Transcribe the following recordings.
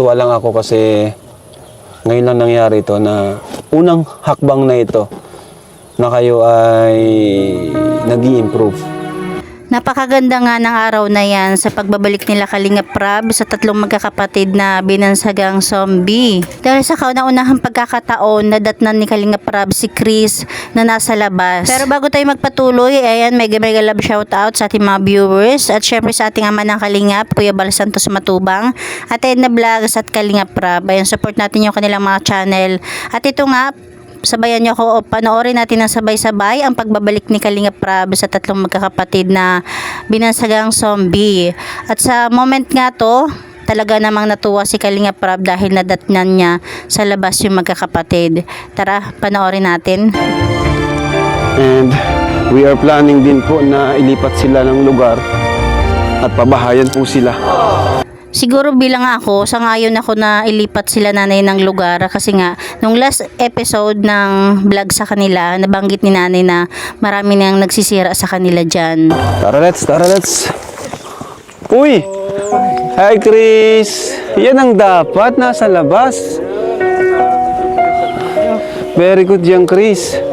Tuwa lang ako kasi ngayon lang nangyari ito na unang hakbang na ito na kayo ay nag improve Napakaganda nga ng araw na yan sa pagbabalik nila Kalinga Prab sa tatlong magkakapatid na binansagang zombie. Dahil sa kauna-unahang pagkakataon, nadatnan ni Kalinga Prab si Chris na nasa labas. Pero bago tayo magpatuloy, ayan, mega mega love shoutout sa ating mga viewers at syempre sa ating ama ng Kalingap, Kuya Bal Santos Matubang at Edna Vlogs at Kalinga Prab. Ayan, support natin yung kanilang mga channel. At ito nga, sabayan niyo ako o panoorin natin ng sabay-sabay ang pagbabalik ni Kalinga Prab sa tatlong magkakapatid na binansagang zombie. At sa moment nga to, talaga namang natuwa si Kalinga Prab dahil nadatnan niya sa labas yung magkakapatid. Tara, panoorin natin. and we are planning din po na ilipat sila ng lugar at pabahayan po sila. Siguro bilang ako, sangayon ako na ilipat sila nanay ng lugar kasi nga, nung last episode ng vlog sa kanila, nabanggit ni nanay na marami nang nagsisira sa kanila dyan. Tara let's, tara let's. Uy! Hi Chris! Yan ang dapat, nasa labas. Very good yan Chris.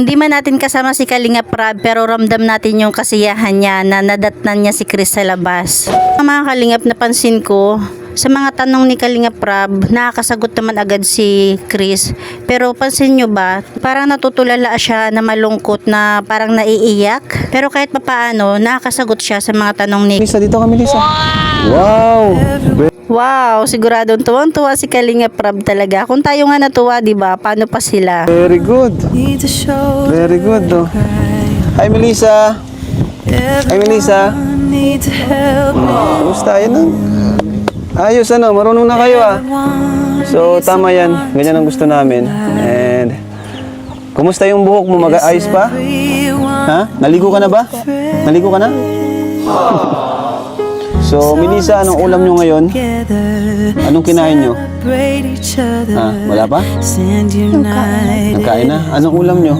Hindi man natin kasama si Kalinga Prab pero ramdam natin yung kasiyahan niya na nadatnan niya si Chris sa labas. Ang mga Kalingap napansin ko, sa mga tanong ni Kalinga Prab, nakakasagot naman agad si Chris. Pero pansin nyo ba, parang natutulala siya na malungkot na parang naiiyak. Pero kahit papaano, nakakasagot siya sa mga tanong ni Lisa, dito kami Lisa. Wow! Ve- Wow, siguradong tuwang-tuwa si Kalinga Prab talaga. Kung tayo nga natuwa, di ba? Paano pa sila? Very good. Very good. Oh. Hi Melissa. Hi Melissa. need to help Kumusta? Yan ang... Ayos ano, marunong na kayo ah. So tama yan, ganyan ang gusto namin. And kumusta yung buhok mo? Mag-ayos pa? Ha? Naligo ka na ba? Naligo ka na? So, Melissa, anong ulam nyo ngayon? Anong kinain nyo? Ha? Wala pa? Nagkain na? Anong ulam nyo?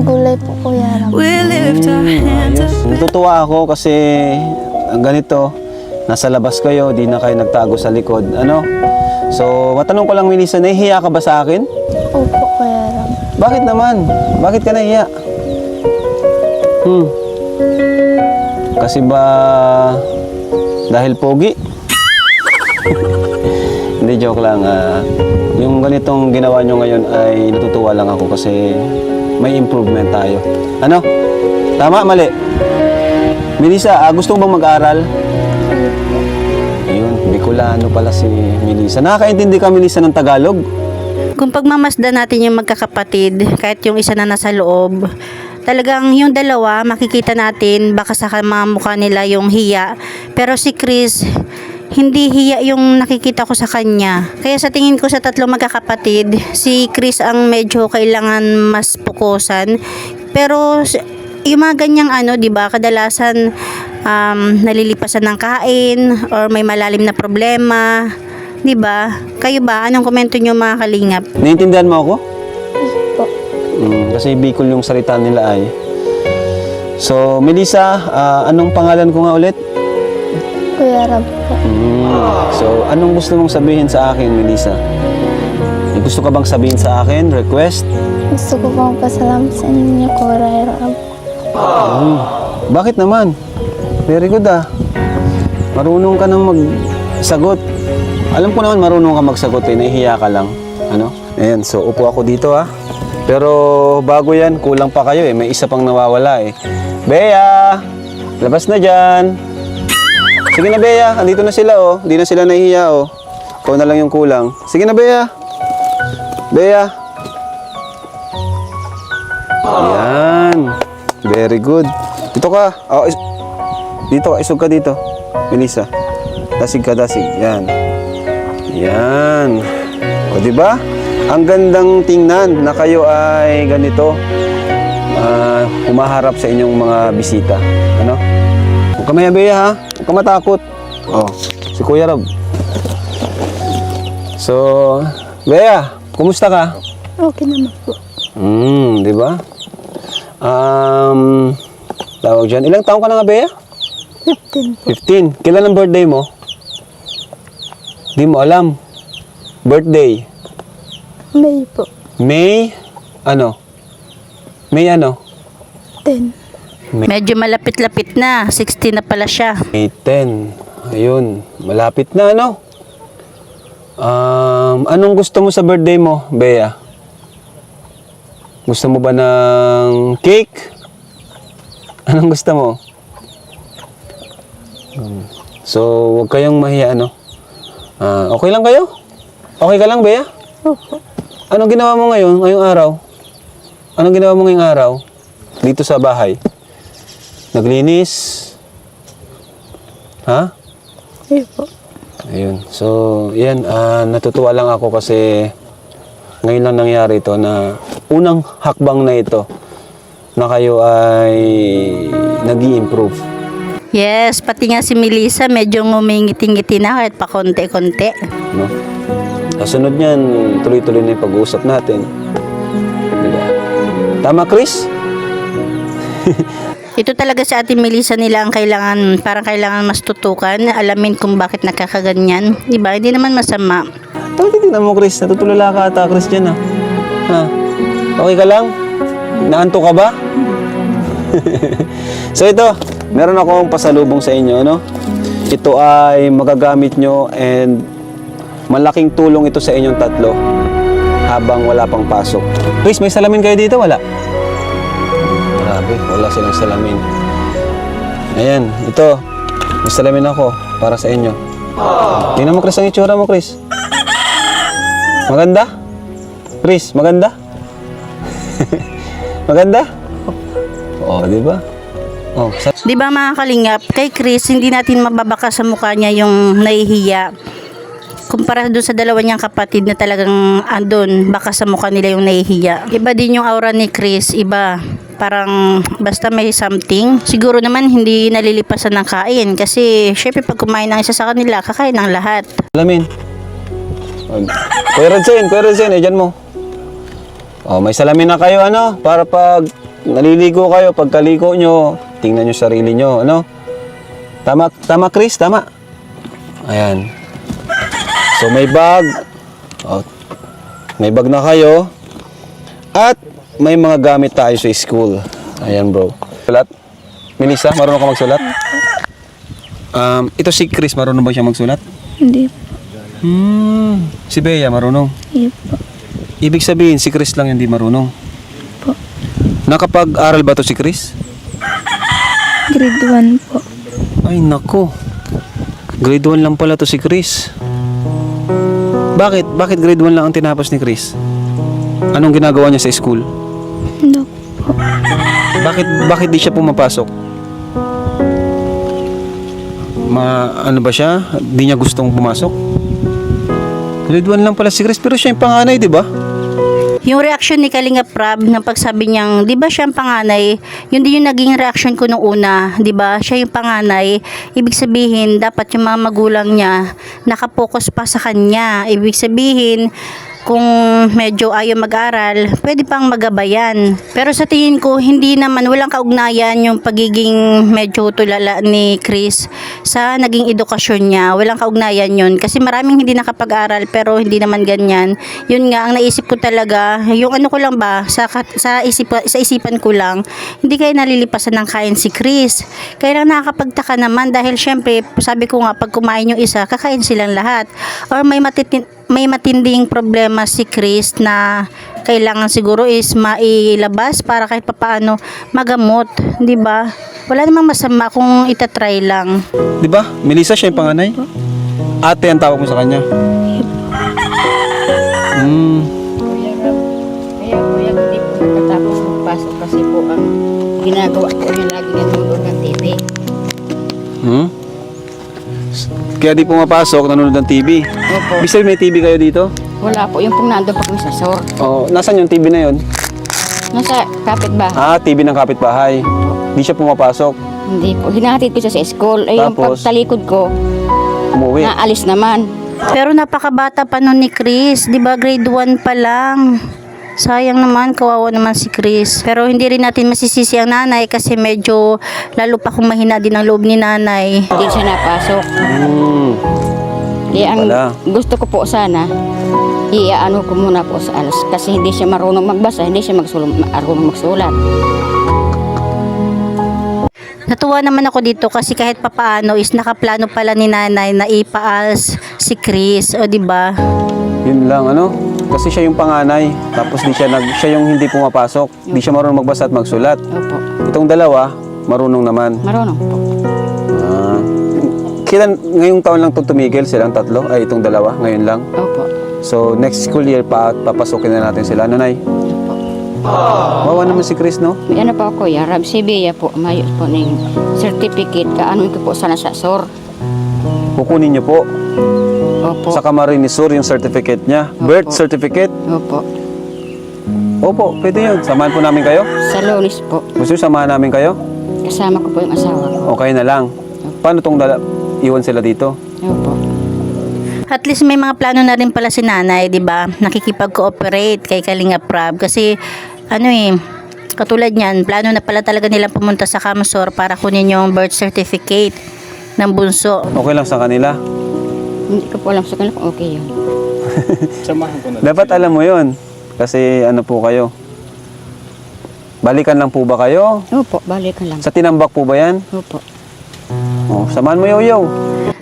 Gulay po Kuya Ram. Ayos. Natutuwa ako kasi ang ganito, nasa labas kayo, di na kayo nagtago sa likod. Ano? So, matanong ko lang, Melissa, nahihiya ka ba sa akin? Opo Kuya Ram. Bakit naman? Bakit ka nahiya? Hmm. Kasi ba dahil pogi? Hindi, joke lang. ah. yung ganitong ginawa nyo ngayon ay natutuwa lang ako kasi may improvement tayo. Ano? Tama, mali? Melissa, ah, gusto mo bang mag-aral? Ayun, Bicolano pala si Melissa. Nakakaintindi ka, Melissa, ng Tagalog? Kung pagmamasdan natin yung magkakapatid, kahit yung isa na nasa loob, talagang yung dalawa, makikita natin baka sa mga mukha nila yung hiya. Pero si Chris, hindi hiya yung nakikita ko sa kanya. Kaya sa tingin ko sa tatlong magkakapatid, si Chris ang medyo kailangan mas pukusan. Pero yung mga ganyang ano, 'di ba, kadalasan um, nalilipasan ng kain or may malalim na problema, 'di ba? Kayo ba anong komento niyo mga kalingap? Naiintindihan mo ako? Po. Mm, kasi Bicol yung salita nila ay. So, Melissa, ah, anong pangalan ko nga ulit? Kuya po. Mm, so, anong gusto mong sabihin sa akin, Melissa? May gusto ka bang sabihin sa akin? Request? Gusto ko pong pasalamat sa inyo Kuya Ram. Mm, bakit naman? Very good ah. Marunong ka nang magsagot. Alam ko naman marunong ka magsagot eh, nahihiya ka lang. Ano? Ayan, so upo ako dito ah. Pero bago yan, kulang pa kayo eh. May isa pang nawawala eh. Bea! Labas na dyan! Sige na Bea, andito na sila oh. Hindi na sila nahihiya oh. Ikaw na lang yung kulang. Sige na Bea! Bea! Yan. Very good. Dito ka. Oh, is- dito ka. Isog ka dito. Melissa. Dasig ka, dasig. Yan. Yan. O, di ba? Ang gandang tingnan na kayo ay ganito. ah, humaharap sa inyong mga bisita. Ano? Huwag ka mayabeya ha. Huwag ka matakot. Oh, si Kuya Rob. So, Bea, kumusta ka? Okay naman po. Hmm, di ba? Um, tawag dyan. Ilang taong ka na nga, Bea? 15 po. 15. Kailan ang birthday mo? Di mo alam. Birthday. May po. May, ano? May ano? 10. Medyo malapit-lapit na. 60 na pala siya. May 10. Ayun, malapit na ano? Um, anong gusto mo sa birthday mo, Bea? Gusto mo ba ng cake? Anong gusto mo? Um, So, huwag kayong mahiya, ano? Ah, okay lang kayo? Okay ka lang, Bea? Opo. Anong ginawa mo ngayon, ngayong araw? Anong ginawa mo ngayong araw? Dito sa bahay? Naglinis? Ha? May po. Ayun. So, yan. ah, natutuwa lang ako kasi ngayon lang nangyari ito na unang hakbang na ito na kayo ay nag improve Yes, pati nga si Melissa medyo ngumingiti-ngiti na kahit pa konti-konti. No? Kasunod niyan, tuloy-tuloy na yung pag-uusap natin. Diba? Tama, Chris? Ito talaga si Ate Melissa nila ang kailangan, parang kailangan mas tutukan, alamin kung bakit nakakaganyan. Di ba? Hindi naman masama. Bakit tingnan mo, Chris? Natutulala ka ata, Chris, dyan, ha? ha? Okay ka lang? Naanto ka ba? so ito, meron akong pasalubong sa inyo, no? Ito ay magagamit nyo and malaking tulong ito sa inyong tatlo habang wala pang pasok. Chris, may salamin kayo dito? Wala? Grabe, wala silang salamin. Ayan, ito. May salamin ako para sa inyo. Tingnan mo, Chris, ang itsura mo, Chris. Maganda? Chris, maganda? maganda? Oo, di ba? Oh, sa- Di ba mga kalingap, kay Chris, hindi natin mababaka sa mukha niya yung nahihiya. Kumpara doon sa dalawa niyang kapatid na talagang andun, baka sa mukha nila yung nahihiya. Iba din yung aura ni Chris, iba. Parang basta may something. Siguro naman hindi nalilipasan ng kain kasi syempre pag kumain ng isa sa kanila, kakain ng lahat. salamin. Oh, Kuya Redzen, Kuya Redzen, eh, dyan mo. Oh, may salamin na kayo, ano? Para pag naliligo kayo, pagkaliko nyo, tingnan nyo sarili nyo, ano? Tama, tama, Chris, tama. Ayan. So, may bag. Oh, may bag na kayo. At may mga gamit tayo sa school. Ayan, bro. Sulat? Melissa, marunong ka magsulat? Um, ito si Chris, marunong ba siya magsulat? Hindi po. Hmm, si Bea marunong. Hindi po. Ibig sabihin, si Chris lang hindi marunong. Po. Nakapag-aral ba to si Chris? Grade 1 po. Ay, nako. Grade 1 lang pala to si Chris. Bakit? Bakit grade 1 lang ang tinapos ni Chris? Anong ginagawa niya sa school? Bakit bakit di siya pumapasok? Ma ano ba siya? Di niya gustong pumasok? Grade 1 lang pala si Chris pero siya yung panganay, di ba? Yung reaction ni Kalinga Prab ng pagsabi niyang, di ba siya ang panganay? Yun din yung naging reaction ko nung una, di ba? Siya yung panganay. Ibig sabihin, dapat yung mga magulang niya nakapokus pa sa kanya. Ibig sabihin, kung medyo ayaw mag-aral, pwede pang magabayan. Pero sa tingin ko, hindi naman, walang kaugnayan yung pagiging medyo tulala ni Chris sa naging edukasyon niya. Walang kaugnayan yun. Kasi maraming hindi nakapag-aral pero hindi naman ganyan. Yun nga, ang naisip ko talaga, yung ano ko lang ba, sa, sa, isipan, sa isipan ko lang, hindi kayo nalilipasan ng kain si Chris. Kaya lang nakakapagtaka naman dahil syempre, sabi ko nga, pag kumain yung isa, kakain silang lahat. Or may matitin may matinding problema si Chris na kailangan siguro is mailabas para kahit papaano magamot, 'di ba? Wala namang masama kung itatry lang. Di ba? Melissa siya yung panganay? Ate ang tawag mo sa kanya. Hmm. Kaya kuya, hindi po nakatapos magpasok kasi po ang ginagawa ko yung lagi nanonood ng TV. Kaya di pumapasok, nanonood ng TV. Opo. Sabihin may TV kayo dito? Wala po, yung pong nandun pa kami sa SOR. Oh, nasan yung TV na yun? Nasa kapitbahay. Ah, TV ng kapitbahay. Di siya pumapasok. Hindi po. Hinahatid ko siya sa school. Eh, yung Tapos? pagtalikod ko, Umuwi. naalis naman. Pero napakabata pa nun ni Chris, 'di ba? Grade 1 pa lang. Sayang naman, kawawa naman si Chris. Pero hindi rin natin masisisi ang nanay kasi medyo lalo pa kung mahina din ang loob ni nanay. Hindi siya napasok. Hmm. Eh, ang Wala. gusto ko po sana, iaano ko muna po sa alas. Kasi hindi siya marunong magbasa, hindi siya magsul- marunong magsulat. Natuwa naman ako dito kasi kahit papaano is nakaplano pala ni nanay na ipaals si Chris, o di ba? Yun lang, ano? Kasi siya yung panganay. Tapos di siya, nag, siya yung hindi pumapasok. Di siya marunong magbasa at magsulat. Opo. Itong dalawa, marunong naman. Marunong po. Ah, kailan, ngayong taon lang itong tumigil silang tatlo? Ay, itong dalawa, ngayon lang. Opo. So, next school year, pa, papasukin na natin sila. Ano, Nay? Wawa naman si Chris, no? May ano po ako, ya, Rab Sibiya po, mayos po ng certificate, kaano ko po sana sa SOR. Kukunin niyo po Opo. sa Camarines Sur yung certificate niya. Birth certificate. Opo. Opo, pwede yun. Samahan po namin kayo. Sa lunis po, Gusto samahan namin kayo? kasama ko po yung asawa ko. O kayo na lang. Paano tong dala? Iwan sila dito? Opo. At least may mga plano na rin pala si nanay, di ba? Nakikipag-cooperate kay Kalinga Prab kasi ano eh, katulad niyan, plano na pala talaga nilang pumunta sa Kamsor para kunin yung birth certificate ng bunso. Okay lang sa kanila. Hindi ko po alam sa kanila kung okay yun. Dapat alam mo yon Kasi ano po kayo? Balikan lang po ba kayo? Opo, balikan lang. Sa tinambak po ba yan? Opo. Oh, samahan mo yoyo.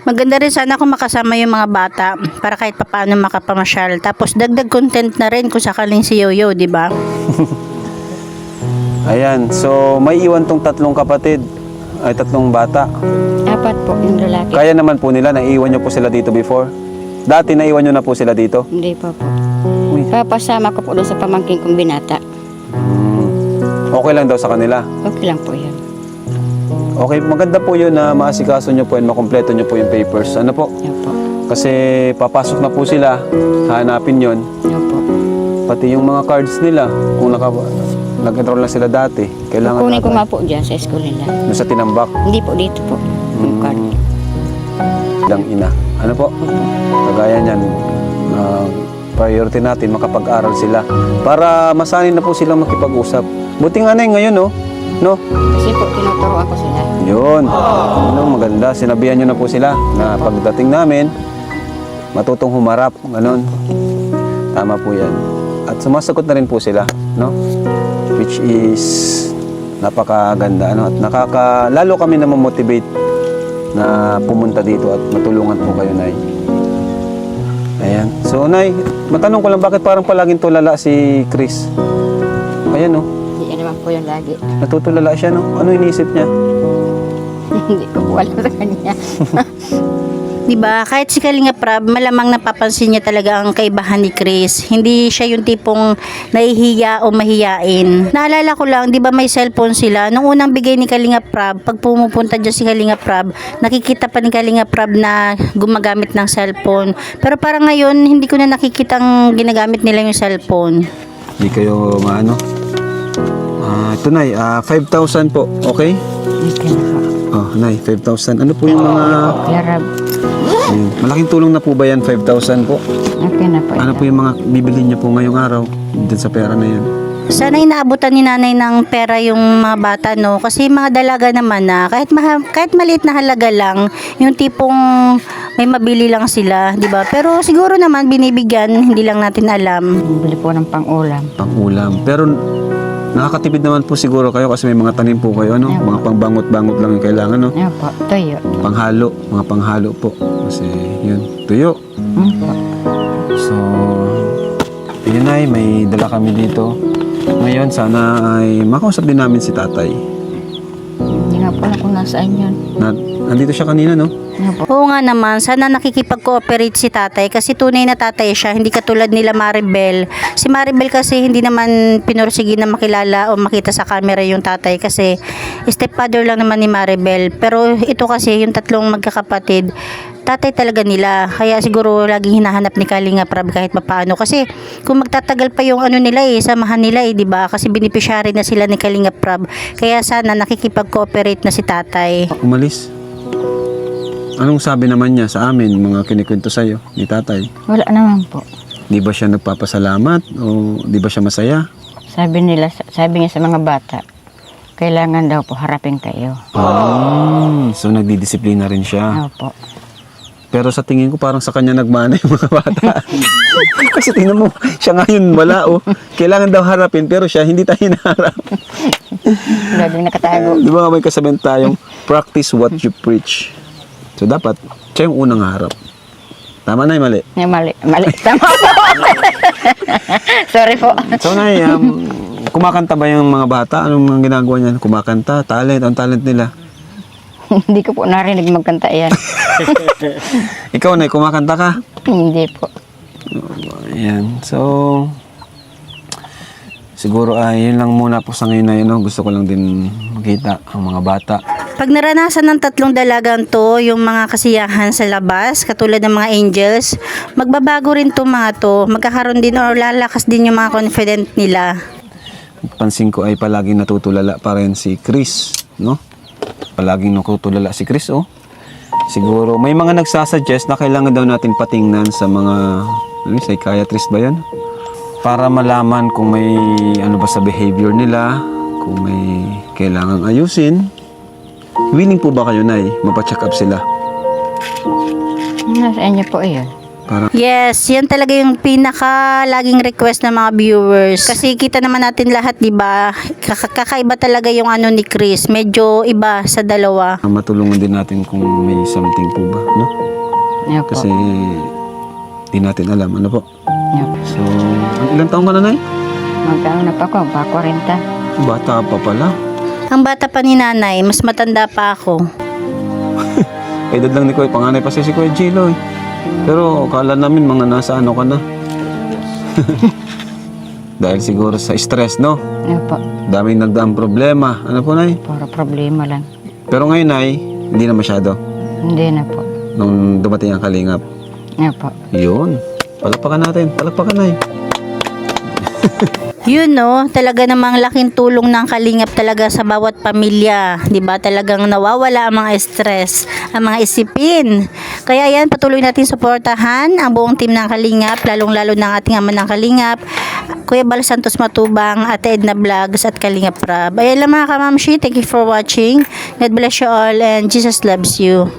Maganda rin sana kung makasama yung mga bata para kahit papaano makapamasyal. Tapos dagdag content na rin kung sakaling si Yoyo, di ba? Ayan, so may iwan tong tatlong kapatid. Ay, tatlong bata. Apat po yung lalaki. Kaya naman po nila, naiwan nyo po sila dito before. Dati naiwan nyo na po sila dito. Hindi pa po. Uy. Papasama ko po doon sa pamangking kong binata. Hmm. Okay lang daw sa kanila. Okay lang po yan. Okay, maganda po yun na maasikaso nyo po and makompleto nyo po yung papers. Ano po? Opo. Kasi papasok na po sila, hanapin yon Opo. Pati yung mga cards nila, kung naka, nag-enroll lang sila dati, kailangan Kunin ko nga po dyan sa school nila. doon sa tinambak Hindi po dito po. Yung card. lang ina. Ano po? Kagaya niyan, ah, priority natin makapag-aral sila para masanay na po silang makipag-usap. Buti nga na yun ngayon, no? No? Kasi po, tinuturoan ko sila. Yun. Ang maganda. Sinabihan nyo na po sila na pagdating namin, matutong humarap. Ganon. Tama po yan. At sumasagot na rin po sila, no? Which is napakaganda, ano? At nakaka, lalo kami na motivate na pumunta dito at matulungan po kayo, Nay. Ayan. So, Nay, matanong ko lang, bakit parang palaging tulala si Chris? Ayan, no? Hindi naman po yan lagi. Natutulala siya, no? Ano inisip niya? Hindi ko po alam sa kanya. Di ba? Kahit si Kalinga Prab, malamang napapansin niya talaga ang kaibahan ni Chris. Hindi siya yung tipong nahihiya o mahiyain. Naalala ko lang, di ba may cellphone sila? Nung unang bigay ni Kalinga Prab, pag pumupunta dyan si Kalinga Prab, nakikita pa ni Kalinga Prab na gumagamit ng cellphone. Pero parang ngayon, hindi ko na nakikitang ginagamit nila yung cellphone. Hindi kayo maano. Ah, ito Nay, ah, 5,000 po. Okay? Okay. Oh, Nay, 5,000. Ano po yung mga... Kuya Rab, Ayun. Malaking tulong na po ba yan, 5,000 po? okay na po. Ano po yung mga bibili niyo po ngayong araw? Dun sa pera na yan. Sana inaabutan ni nanay ng pera yung mga bata, no? Kasi mga dalaga naman na, kahit, maha, kahit maliit na halaga lang, yung tipong may mabili lang sila, di ba? Pero siguro naman binibigyan, hindi lang natin alam. Bili po ng pang-ulam. Pang ulam. Pero nakakatipid naman po siguro kayo kasi may mga tanim po kayo, ano? Mga pangbangot-bangot lang yung kailangan, no? Ano po, tuyo. Panghalo, mga panghalo po. Kasi yun, tuyo. Hmm po. So, yun ay, may dala kami dito. Ngayon, sana ay makausap din namin si tatay. Hindi nga po alam kung nasaan yun. Na, nandito siya kanina, no? Po? Oo nga naman, sana nakikipag-cooperate si tatay kasi tunay na tatay siya, hindi katulad nila Maribel. Si Maribel kasi hindi naman pinursige na makilala o makita sa camera yung tatay kasi stepfather lang naman ni Maribel. Pero ito kasi yung tatlong magkakapatid, tatay talaga nila. Kaya siguro laging hinahanap ni Kalinga Prab kahit papaano. Kasi kung magtatagal pa yung ano nila eh, samahan nila eh, di ba? Kasi beneficiary na sila ni Kalinga Prab. Kaya sana nakikipag-cooperate na si tatay. Umalis. Anong sabi naman niya sa amin, mga kinikwento sa'yo, ni tatay? Wala naman po. Di ba siya nagpapasalamat o di ba siya masaya? Sabi nila, sabi niya sa mga bata, kailangan daw po harapin kayo. Ah, so nagdidisiplina rin siya. Ano po? Pero sa tingin ko parang sa kanya nagmana yung mga bata. Kasi tingnan mo, siya ngayon wala oh. Kailangan daw harapin pero siya hindi tayo hinaharap. Laging nakatago. Di ba nga may kasabihan tayong practice what you preach. So dapat siya yung unang harap. Tama na mali. Yung mali. Mali. Tama po. Sorry po. So na um, kumakanta ba yung mga bata? Anong mga ginagawa niyan? Kumakanta, talent, ang talent nila. Hindi ko po narinig magkanta yan. Ikaw na, kumakanta ka? Hindi po. Ayan. So, siguro ay yun lang muna po sa ngayon na yun. No? Gusto ko lang din makita ang mga bata. Pag naranasan ng tatlong dalagang to, yung mga kasiyahan sa labas, katulad ng mga angels, magbabago rin to mga to. Magkakaroon din or lalakas din yung mga confident nila. Pansin ko ay palaging natutulala pa rin si Chris. No? Palaging natutulala si Chris, oh. Siguro, may mga nagsasuggest na kailangan daw natin patingnan sa mga ano, psychiatrist ba yan? Para malaman kung may ano ba sa behavior nila, kung may kailangang ayusin. Willing po ba kayo, Nay? Mapacheck up sila. Nasa inyo po yun. Para Yes, yan talaga yung pinaka laging request ng mga viewers. Kasi kita naman natin lahat, 'di ba? Kaka- Kakaiba talaga yung ano ni Chris. Medyo iba sa dalawa. matulungan din natin kung may something po ba, no? Po. Kasi di natin alam, ano po. Po. So, ang ilang taong ka na, Nay? Magkano na pa ako? Pa 40. Bata pa pala. Ang bata pa ni nanay, mas matanda pa ako. Edad lang ni Kuya, panganay pa siya si Kuya Jilo eh. Pero kala namin mga nasa ano ka na. Dahil siguro sa stress, no? Yan po. Daming nagdaang problema. Ano po, Nay? Puro problema lang. Pero ngayon, Nay, hindi na masyado. Hindi na po. Nung dumating ang kalingap. Yan po. Yun. Palakpakan natin. Palakpakan, Nay. Yun no, talaga namang laking tulong ng kalingap talaga sa bawat pamilya. 'Di ba Talagang nawawala ang mga stress, ang mga isipin. Kaya yan, patuloy natin suportahan ang buong team ng kalingap, lalong-lalo ng ating ama ng kalingap, Kuya Bal Santos Matubang, Ate Edna Vlogs at Kalingap Rab. Ayan lang mga kamamshi, thank you for watching. God bless you all and Jesus loves you.